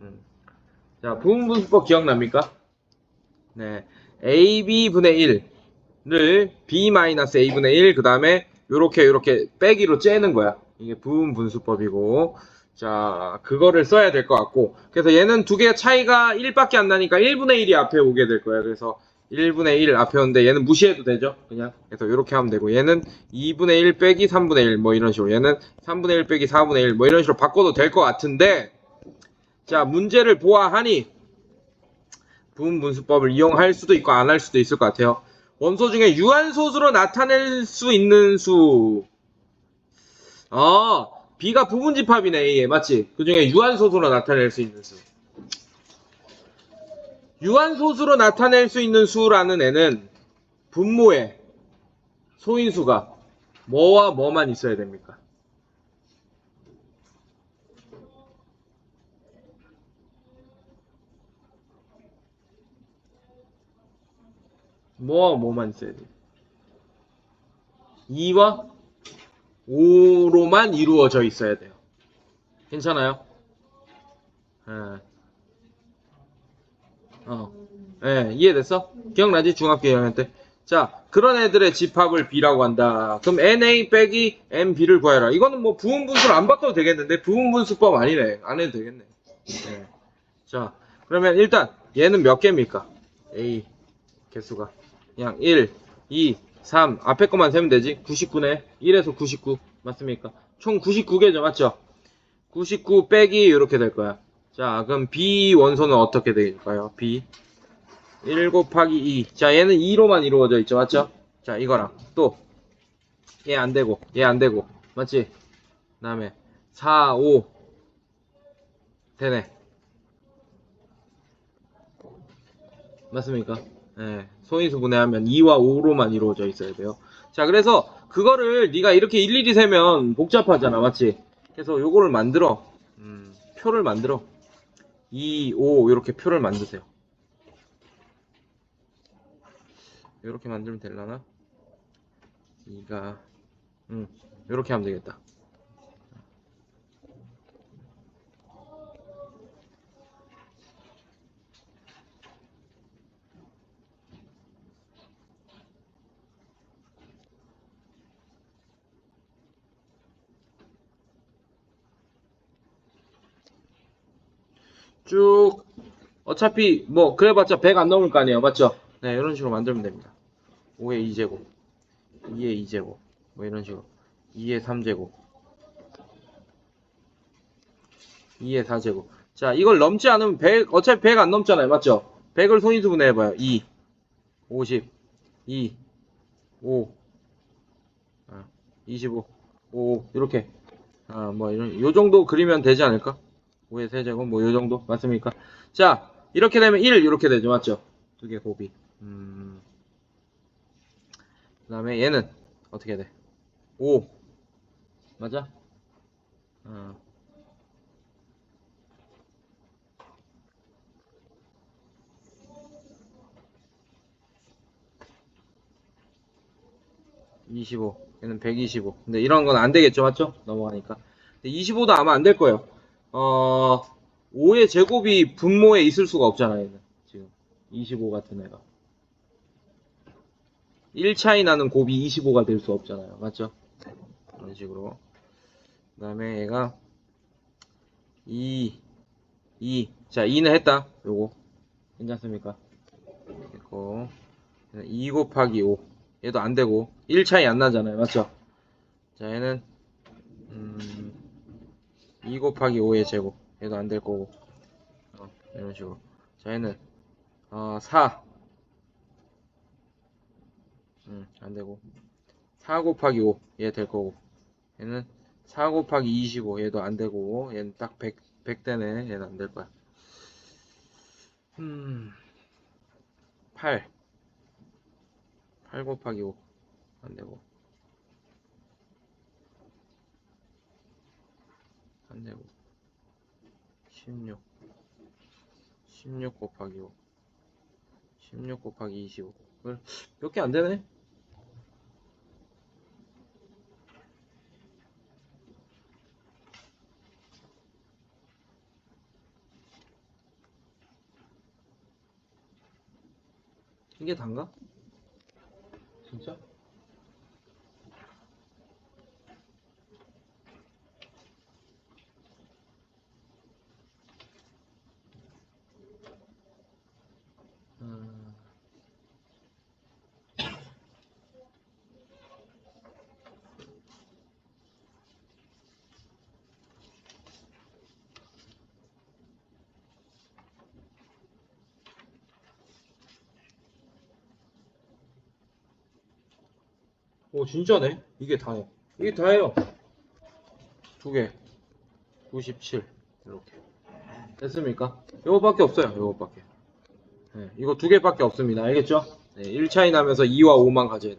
음. 자, 부분분수법 기억납니까? 네. AB분의 1를 B-A분의 1, 그 다음에 요렇게 요렇게 빼기로 째는 거야. 이게 부분분수법이고. 자, 그거를 써야 될 것 같고. 그래서 얘는 두개 차이가 1밖에 안 나니까 1분의 1이 앞에 오게 될 거야. 그래서 1분의 1 앞에 오는데 얘는 무시해도 되죠. 그냥. 그래서 이렇게 하면 되고. 얘는 2분의 1 빼기 3분의 1 뭐 이런 식으로. 얘는 3분의 1 빼기 4분의 1 뭐 이런 식으로 바꿔도 될 것 같은데. 자, 문제를 보아하니 부분 분수법을 이용할 수도 있고 안 할 수도 있을 것 같아요. 원소 중에 유한소수로 나타낼 수 있는 수. 아, B가 부분집합이네, A에. 맞지? 그 중에 유한소수로 나타낼 수 있는 수. 유한소수로 나타낼 수 있는 수라는 애는 분모에 소인수가 뭐와 뭐만 있어야 됩니까? 뭐와 뭐만 있어야 돼? 2와 5로만 이루어져 있어야 돼요. 괜찮아요? 예. 어. 예, 이해됐어? 기억나지? 중학교 2학년 때. 자, 그런 애들의 집합을 B라고 한다. 그럼 NA 빼기 MB를 구해라. 이거는 뭐 부분 분수를 안 바꿔도 되겠는데, 부분 분수법 아니네. 안 해도 되겠네. 예. 자, 그러면 일단, 얘는 몇 개입니까? A, 개수가. 그냥 1, 2, 3. 앞에 것만 세면 되지. 99네. 1에서 99. 맞습니까? 총 99개죠. 맞죠? 99 빼기 이렇게 될 거야. 자, 그럼 B 원소는 어떻게 될까요? B. 1 곱하기 2. 자, 얘는 2로만 이루어져 있죠. 맞죠? 자, 이거랑 또. 얘 안 되고, 얘 안 되고. 맞지? 그 다음에 4, 5. 되네. 맞습니까? 예. 소인수 분해하면 2와 5로만 이루어져 있어야 돼요. 자, 그래서 그거를 네가 이렇게 일일이 세면 복잡하잖아. 맞지? 그래서 요거를 만들어. 음, 표를 만들어. 2, 5 이렇게 표를 만드세요. 이렇게 만들면 되려나? 2가 음, 이렇게 하면 되겠다. 쭉. 어차피 뭐 그래봤자 100 안 넘을 거 아니에요. 맞죠? 네 이런 식으로 만들면 됩니다. 5의 2제곱 2의 2제곱 뭐 이런 식으로. 2의 3제곱 2의 4제곱. 자 이걸 넘지 않으면 100 어차피 100 안 넘잖아요. 맞죠? 100을 소인수 분해 해봐요. 2 50 2 5 아, 25 5 이렇게. 아 뭐 이런 요 정도 그리면 되지 않을까? 5의 세제곱 뭐 요 정도 맞습니까? 자 이렇게 되면 1 이렇게 되죠 맞죠? 두 개 곱이 음... 그 다음에 얘는 어떻게 돼? 5 맞아? 어. (25) 얘는 (125) 근데 이런 건 안 되겠죠 맞죠? 넘어가니까 근데 (25도) 아마 안 될 거예요 어, 5의 제곱이 분모에 있을 수가 없잖아요. 지금. 25 같은 애가. 1 차이 나는 곱이 25가 될 수 없잖아요. 맞죠? 이런 식으로. 그 다음에 얘가 2, 2. 자, 2는 했다. 요거. 괜찮습니까? 됐고. 2 곱하기 5. 얘도 안 되고. 1 차이 안 나잖아요. 맞죠? 자, 얘는, 음, 2 곱하기 5의 제곱 얘도 안 될 거고. 어, 이런 식으로. 자 얘는 어, 4 음, 안 되고. 4 곱하기 5 얘 될 거고. 얘는 4 곱하기 25 얘도 안 되고. 얘는 딱 100, 100 되네. 얘는 안 될 거야. 음, 8 8 곱하기 5 안 되고 끝내고. 16 16 곱하기 5 16 곱하기 25을 몇 개 안되네? 이게 단가? 진짜? 오 진짜네? 이게 다해 이게 다해요. 두 개. 97 이렇게. 됐습니까? 요거밖에 없어요 요거밖에. 네, 이거 두 개밖에 없습니다. 알겠죠? 네, 1차이 나면서 2와 5만 가져야 돼